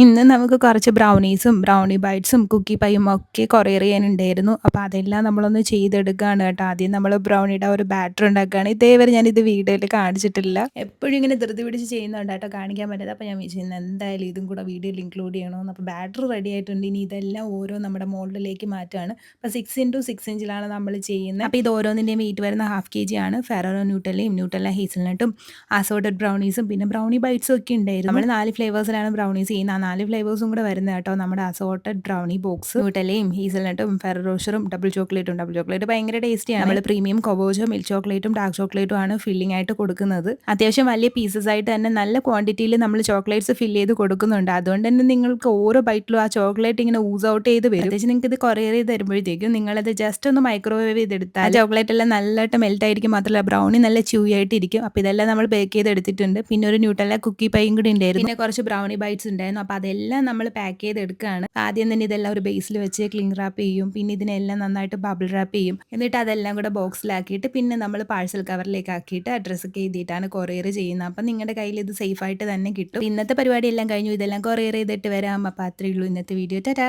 ഇന്ന് നമുക്ക് കുറച്ച് ബ്രൗണീസും ബ്രൗണി ബൈറ്റ്സും കുക്കി പൈയും ഒക്കെ കൊറിയർ ചെയ്യാനുണ്ടായിരുന്നു. അപ്പോൾ അതെല്ലാം നമ്മളൊന്ന് ചെയ്തെടുക്കുകയാണ് കേട്ടോ. ആദ്യം നമ്മൾ ബ്രൗണിയുടെ ഒരു ബാറ്റർ ഉണ്ടാക്കുകയാണ്. ഇതേവരെ ഞാൻ ഇത് വീഡിയോയിൽ കാണിച്ചിട്ടില്ല. എപ്പോഴും ഇങ്ങനെ ധൃതി പിടിച്ച് ചെയ്യുന്നുണ്ട് കേട്ടോ കാണിക്കാൻ പറ്റില്ല അപ്പോൾ ഞാൻ വിചാരിച്ചു എന്തായാലും ഇതും കൂടെ വീഡിയോയിൽ ഇൻക്ലൂഡ് ചെയ്യണമെന്ന് അപ്പോൾ ബാറ്റർ റെഡി ആയിട്ടുണ്ട്. ഇനി ഇതെല്ലാം ഓരോ നമ്മുടെ മോൾഡിലേക്ക് മാറ്റുകയാണ്. അപ്പോൾ സിക്സ് ഇന്റു സിക്സ് ഇഞ്ചിലാണ് നമ്മൾ ചെയ്യുന്നത്. അപ്പോൾ ഇത് ഓരോന്നിന്റെയും വെയിറ്റ് വരുന്ന ഹാഫ് കെ ജി ആണ് ഫെറോ ന്യൂട്ടലയും ന്യൂട്ടല ഹേസൽനട്ടും അസോർട്ടഡ് ബ്രൗണീസും പിന്നെ ബ്രൗണി ബൈറ്റ്സും ഒക്കെ ഉണ്ടായിരുന്നു. നമ്മൾ നാല് ഫ്ലേവേഴ്സിലാണ് ബ്രൗണീസ് ചെയ്യുന്നത്. നാല് ഫ്ലേവേഴ്സും കൂടെ വരുന്നത് കേട്ടോ. നമ്മുടെ അസോർട്ടഡ് ബ്രൗണി ബോക്സ് ന്യൂട്ടലയും ഹീസൽനട്ടും റോഷറും ഡബിൾ ചോക്ലേറ്റും ഡബിൾ ചോക്ലേറ്റ് ഭയങ്കര ടേസ്റ്റിയാണ് നമ്മൾ പ്രീമിയം കൊബോജോ മിൽക്ക് ചോക്ലേറ്റും ഡാർക്ക് ചോക്ലേറ്റും ആണ് ഫില്ലിംഗ് ആയിട്ട് കൊടുക്കുന്നത്. അത്യാവശ്യം വലിയ പീസസ് ആയിട്ട് തന്നെ നല്ല ക്വാണ്ടിറ്റിയിൽ നമ്മൾ ചോക്ലേറ്റ്സ് ഫില്ല് ചെയ്ത് കൊടുക്കുന്നുണ്ട്. അതുകൊണ്ട് തന്നെ നിങ്ങൾക്ക് ഓരോ ബൈറ്റിലും ആ ചോക്ലേറ്റ് ഇങ്ങനെ ഊസ് ഔട്ട് ചെയ്ത് വരും. അത്യാവശ്യം നിങ്ങൾക്ക് ഇത് കൊറിയർ ചെയ്ത് തരുമ്പോഴത്തേക്കും നിങ്ങളത് ജസ്റ്റ് ഒന്ന് മൈക്രോവേവ് ചെയ്തെടുത്താൽ ചോക്ലേറ്റ് എല്ലാം നല്ലതായിട്ട് മെൽറ്റ് ആയിരിക്കും. മാത്രമല്ല ബ്രൗണി നല്ല ച്യൂയി ആയിട്ടിരിക്കും. അപ്പോൾ ഇതെല്ലാം നമ്മൾ ബേക്ക് ചെയ്ത് എടുത്തിട്ടുണ്ട് പിന്നെ ഒരു ന്യൂട്ടല്ല കുക്കി പൈയും കൂടി ഉണ്ടായിരുന്നു. പിന്നെ കുറച്ച് ബ്രൗണി ബൈറ്റ്സ് ഉണ്ടായിരുന്നു. അപ്പോൾ അതെല്ലാം നമ്മൾ പാക്ക് ചെയ്ത് എടുക്കുകയാണ് ആദ്യം തന്നെ ഇതെല്ലാം ഒരു ബേസിൽ വെച്ച് ക്ലീൻ റാപ്പ് ചെയ്യും. പിന്നെ ഇതിനെല്ലാം നന്നായിട്ട് ബബിൾ റാപ്പ് ചെയ്യും. എന്നിട്ട് അതെല്ലാം കൂടെ ബോക്സിലാക്കിയിട്ട് പിന്നെ നമ്മൾ പാഴ്സൽ കവറിലേക്ക് ആക്കിയിട്ട് അഡ്രസ്സൊക്കെ എഴുതിയിട്ടാണ് കൊറിയർ ചെയ്യുന്നത്. അപ്പം നിങ്ങളുടെ കയ്യിൽ ഇത് സേഫ് ആയിട്ട് തന്നെ കിട്ടും. ഇന്നത്തെ പരിപാടി എല്ലാം കഴിഞ്ഞു. ഇതെല്ലാം കൊറിയർ ചെയ്തിട്ട് വരാം. അപ്പം അത്രയേ ഉള്ളൂ ഇന്നത്തെ വീഡിയോ ടാറ്റാ.